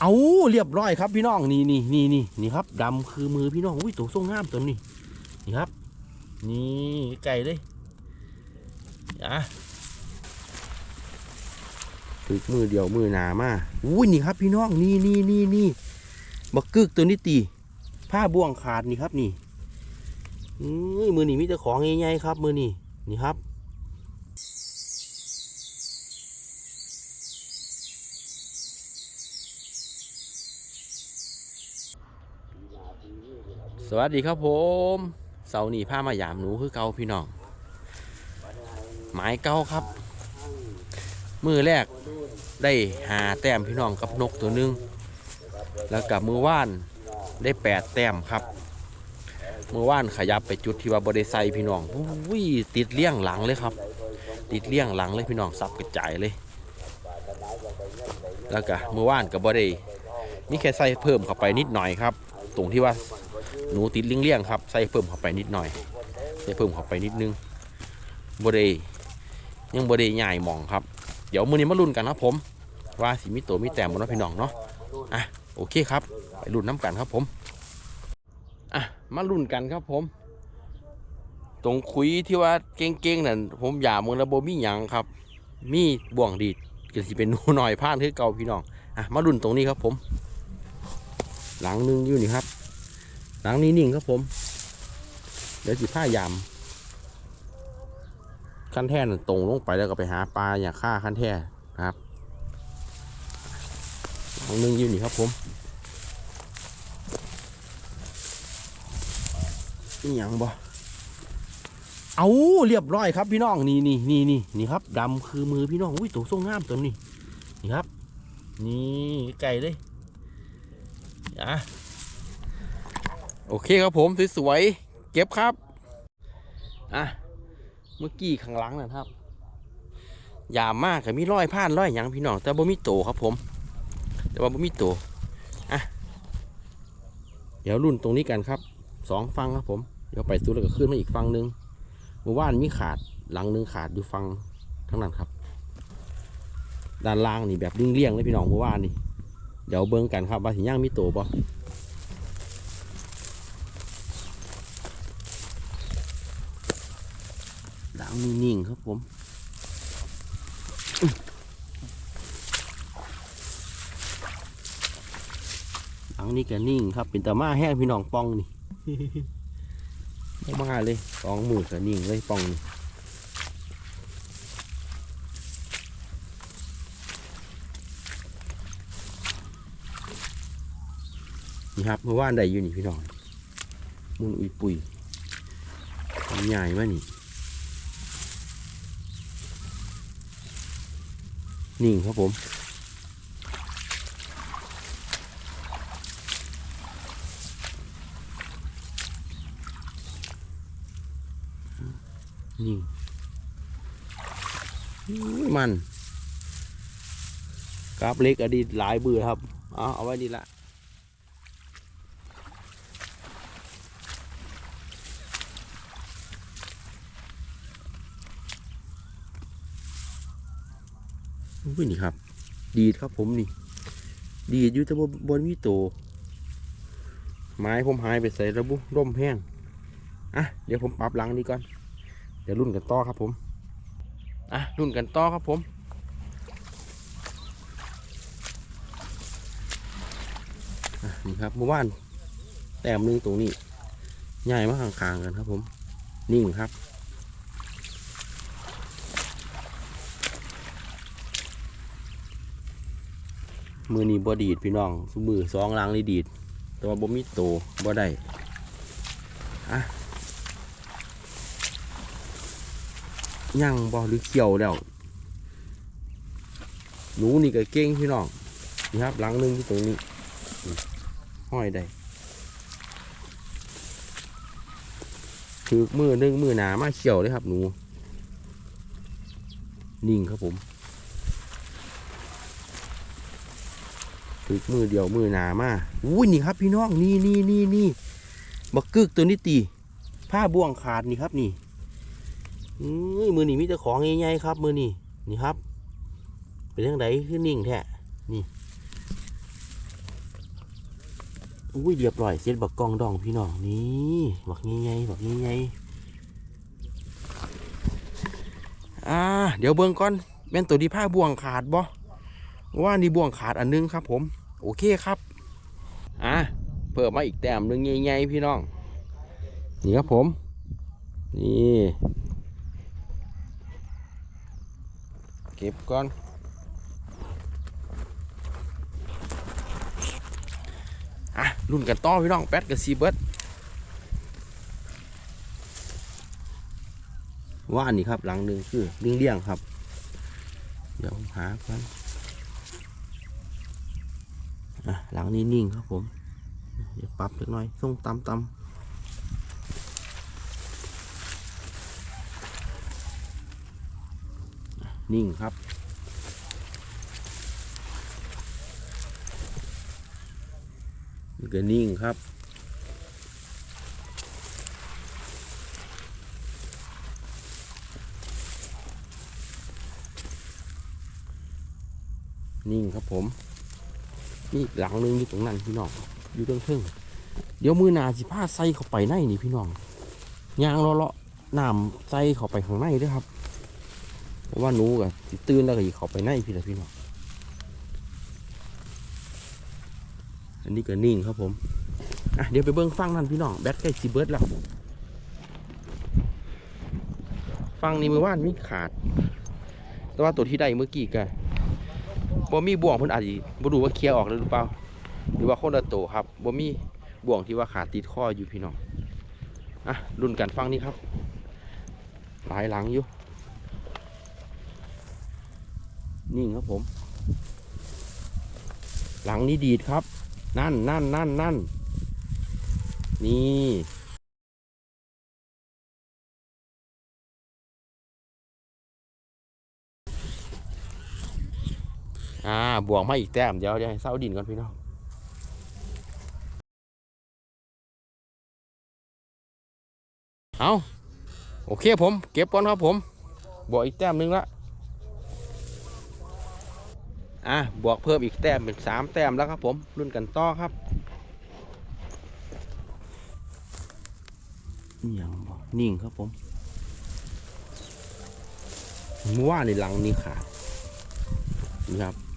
เอาเรียบร้อยครับพี่น้องนี่นี่นี่นี่นี่ครับดำคือมือพี่น้องอุ้ยตัวทรงงามตัวนี้นี่ครับ นี่ไก่เลยอะถึกมือเดียวมือหนามาอุ้ยนี่ครับ พี่น้องนี่นี่นี่นี่บักกึกตัวนี้ตีผ้าบ่วงขาดนี่ครับนี่มือนี่มีแต่ของใหญ่ๆครับ มือนี่นี่ครับ สวัสดีครับผมเสาร์นี้ผ้ามายามหนูคือเก่าพี่น้องหมายเก่าครับ มือแรกได้หาแต้มพี่น้องกับนกตัวหนึง แล้วกับมือว่านได้แปดแต้มครับ มือว่านขยับไปจุดที่ว่าบริไซพี่น้องอุ้ยติดเลี้ยงหลังเลยครับ ติดเลี้ยงหลังเลยพี่น้องสับกระจายเลย แล้วก็มือว่านกับบริมีแค่ใส่เพิ่มเข้าไปนิดหน่อยครับ ตรงที่ว่า หนูติดเลี่ยงๆครับ ใส่เพิ่มเข้าไปนิดหน่อย ใส่เพิ่มเข้าไปนิดนึงบไดยังบไดใหญ่หมองครับ เดี๋ยวมือนี้มาลุ้นกันครับผม ว่าสิมีตัวมีแต้มบนน้องพี่น้องเนาะ อะโอเคครับ ไปลุ้นน้ำกันครับผม อะมาลุ้นกันครับผม ตรงคุยที่ว่าเก่งๆนั่นผมอยากมึงระบบมีหยังครับ มีบ่วงดีดก็สิเป็นหนูหน่อยผ่านคือเก่าพี่น้อง อะมาลุ้นตรงนี้ครับผม หลังนึงอยู่นี่ครับ หลังนี้นิ่งครับผม เดี๋ยวสิผ้ายามขั้นแท่นตรงลงไปแล้วก็ไปหาปลาอย่างฆ่าขั้นแท่นะครับลังหนึงอยู่นี่ครับผมนี่ยังบ่เอาเรียบร้อยครับพี่น้องนี่นี่นี่นี่นี่ครับดำคือมือพี่น้องอุ้ยตัวทรงงามตัวนี้นี่ครับ นี่ไก่เลยอะ โอเคครับผมสวยๆเก็บครับ อะ เมื่อกี้ข้างหลังนะครับยามมากกับมีร้อยผ่านร้อยหยังพี่น้อง แต่บ่มีโตครับผม แต่ว่าบ่มีโตอะ เดี๋ยวรุ่นตรงนี้กันครับสองฟังครับผม เดี๋ยวไปสู้แล้วก็ขึ้นมาอีกฟังหนึ่งเมื่อวานมีขาดหลังหนึงขาดอยู่ฟังทั้งนั้นครับ ด้านล่างนี่แบบเลี่ยงๆเลยพี่น้องเมื่อวานนี่ เดี๋ยวเบิ่งกันครับว่าสิย่างมีโตบ่ ดางนิ่งๆครับผมหลังนี้ก็นิ่งครับ เป็นตามาแห้งพี่น้องปองนี่บ่มาเลยสองหมือก็นิ่งเลยปองนี่นี่ครับเมื่อวานได้อยู่นี่พี่น้องมุนอุยปุยมันใหญ่มากนี่ นิ่งครับผมนิ่งมันกราบเล็กอดีตหลายเบื่อครับ เอาเอาไว้ดีละ อุ้ยนี่ครับ ดีดครับผมนี่ ดีดอยู่แต่บนบนมีโต ไม้ผมหายไปใส่ระบุร่มแห้ง อะ เดี๋ยวผมปรับหลังนี้ก่อน เดี๋ยวรุ่นกันต่อครับผม อะ รุ่นกันต่อครับผมนี่ครับเมื่อวานแต้มนึงตรงนี้ ใหญ่มากข้างๆกันครับผม นิ่งครับ มือนี้บ่ดีดพี่น้องซุมือสองหลังนี่ดีดต่ว่าบ่มีโตบ่ได้อะยังบ่หรือเกี่ยวแล้วหนูนี่ก็เก่งพี่น้องนี่ครับหลังหนึงที่ตรงนี้ห้อยได้คือมือนึงมือหนามาเขียวเลยครับหนู นิ่งครับผม ถึกมือเดียวมือหนามาอุ้ยนี่ครับพี่น้องนี่นี่นี่นี่บักกึกตัวนี้ตีผ้าบ่วงขาดนี่ครับนี่มือนี่มีแต่ของใหญ่ๆครับ มือนี่นี่ครับ เป็นยังไงคือนิ่งแท้นี่อุ้ยเรียบร้อยเสร็จบักกองดองพี่น้องนี่บักใหญ่ๆบักใหญ่ๆอ่าเดี๋ยวเบิ่งก่อนแม่นตัวที่ผ้าบ่วงขาดบ่ว่านี่บ่วงขาดอันนึงครับผม โอเคครับอะเพิ่มมาอีกแต้มหนึ่งใหญ่ๆพี่น้อง นี่ครับผม นี่เก็บก่อนอะรุ่นกันต่อพี่น้องแป๊ดกับซีเบิร์ดว่าอันนี้ครับหลังหนึ่งคือเลี่ยงเลี่ยงๆครับ เดี๋ยวหาก่อน อะหลังนี้นิ่งครับผม เดี๋ยวปรับเล็กน้อยส่งตำตำนิ่งครับ นี่ก็นิ่งครับ นิ่งครับผม นี่หลังหนึงอยู่ตรงนั้นพี่น้องอยู่ตรงเทึ่งเดี๋ยวมือหนาสิผ้าใส่เข้าไปในนี่พี่น้องยางเลาะๆน้ำใส่เข้าไปข้างในด้วยครับเพราะว่าหนูก็สิตื่นแล้วก็สิเข้าไปในพี่ละพี่น้องอันนี้ก็นิ่งครับผมอะเดี๋ยวไปเบิ้งฟังนั่นพี่น้องแบตใกล้ซีเบิร์ดแล้วฟังนี่มือว่านมีขาด แต่ว่าตัวที่ได้เมื่อกี้ก็ บ่มีบ่วงเพิ่นอาจจะบ่รู้ว่าเคลียร์ออกแล้วหรือเปล่า หรือว่าคนละตัวครับบ่มีบ่วงที่ว่าขาดติดข้ออยู่พี่น้องอะรุ่นกันฟังนี่ครับ หลายหลังอยู่นิ่งครับผม หลังนี้ดีดครับ นั่นนั่นนั่นนั่นนี่ อ่า บวกมาอีกแต้ม เดี๋ยวเดี๋ยวให้เศร้าดินก่อนพี่น้องเอาโอเคผม เก็บก่อนครับผม บวกอีกแต้มหนึงละอะบวกเพิ่มอีกแต้มเป็นสามแต้มแล้วครับผมรุ่นกันต่อครับนี่ยังบ่นิ่งครับผมมื่วาในหลังนี้ขาดนี่ครับ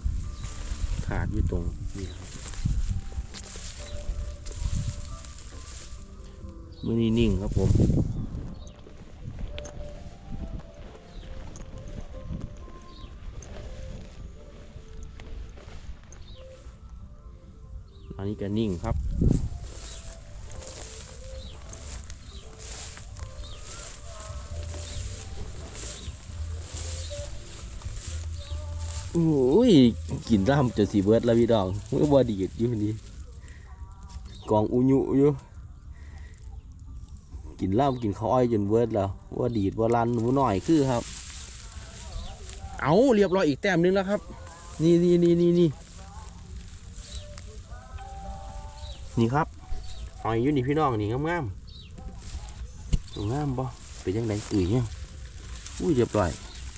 ขาดอยู่ตรงนี้ครับมือนี้นิ่งครับผมอันนี้ก็นิ่งครับ กินร่ำจนสีเบิร์ดแล้วพี่ดองเมื่อบอดีดอยู่นี่กองอุญุอยู่กินร่ำกินข้อ้อยจนเบิร์ดแล้วว่าดีดว่ารันหนูหน่อยคือครับ เอาเรียบร้อยอีกแต้มนึงแล้วครับ นี่นี่นี่นี่นี่นี่ครับหอยอยู่นี่พี่น้องนี่งามงามงามบ่เป็นยังไงตื่นยังอุ้ยเรียบร้อย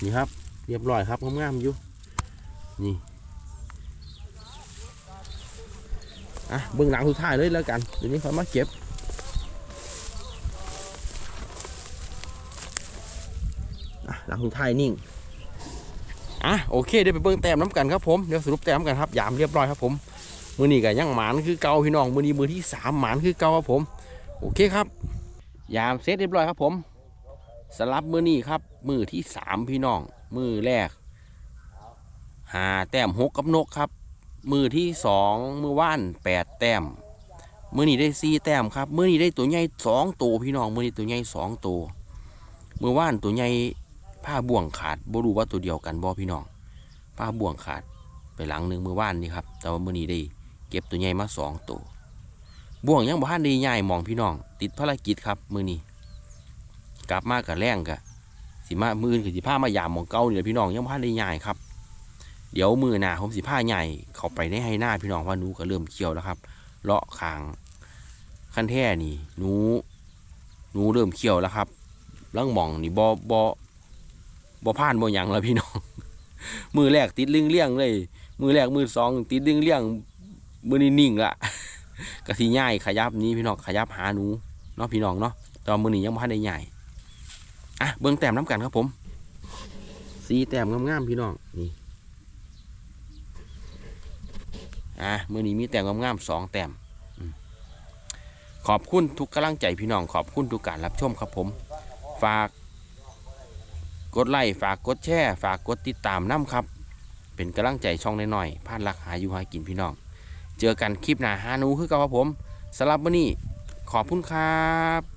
นี่ครับ เรียบร้อยครับงามงามๆอยู่นี่ อะเบื้องหลังสุดท้ายเลยแล้วกันเดี๋ยวนี้เขามาเก็บหลังสุดท้ายนิ่งอะโอเคเดี๋ยวไปเบิ้งแต้มน้ำกันครับผมเดี๋ยวสรุปแต้มกันครับยามเรียบร้อยครับผมมือนี้ก็ยังหมานคือเกาพี่น้องมือนี้มือที่สามหมานคือเกาครับผมโอเคครับ ยามเสร็จเรียบร้อยครับผมสลับมือนี้ครับ มือที่สามพี่น้องมือแรกหาแต้มหกกับนกครับ มือที่สองมือว่านแปดแต้ม มือนี้ได้สี่แต้มครับ มือนี้ได้ตัวใหญ่สองตัวพี่น้อง มือนี้ตัวใหญ่สองตัว มือว่านตัวใหญ่ผ้าบ่วงขาดบ่รู้ว่าตัวเดียวกันบ่พี่น้อง ผ้าบ่วงขาดไปหลังหนึ่งมือว่านนี่ครับ แต่ว่ามือนี้ได้เก็บตัวใหญ่มาสองตัว บ่วงยังบ่ทันได้ใหญ่มองพี่น้อง ติดภารกิจครับ มือนี้ กลับมากับแรงกะสิมามือนคือสิผ้ามายามหมองเก่าเนี่ยพี่น้องยังบ่ทันได้ใหญ่ครับ เดี๋ยวมือหนาผมสิผ้าใหญ่เข้าไปในให้หน้าพี่น้องว่านูก็เริ่มเคี้ยวแล้วครับ เลาะคางขั้นแท่นี่นูนูเริ่มเคี้ยวแล้วครับลังหมองนี่บ่บ่บ่ผ่านบ่หยังแล้วพี่น้อง มือแรกติดเลี่ยงเลี่ยงเลย มือแรกมือสองติดเลี่ยงเลี่ยงมือนี่นิ่งละกะทิง่ายขยับนี้พี่น้องขยับหาหนูเนาะพี่น้องเนาะตอนมือนี้ยังไม่ทันได้ใหญ่อะเบิ้องแต้มน้ำกันครับผมสีแต้มงามๆพี่น้องนี่ อะมือนี้มีแต้มงามๆสองแต้มขอบคุณทุกกำลังใจพี่น้องขอบคุณทุกการรับชมครับผม ฝากกดไลค์ฝากกดแชร์ฝากกดติดตามน้ำครับ เป็นกำลังใจช่องน้อยๆพลานรักหาอยู่หากินพี่น้อง เจอกันคลิปหน้าหานูคือกับผมสำหรับวันนี้ขอบคุณครับ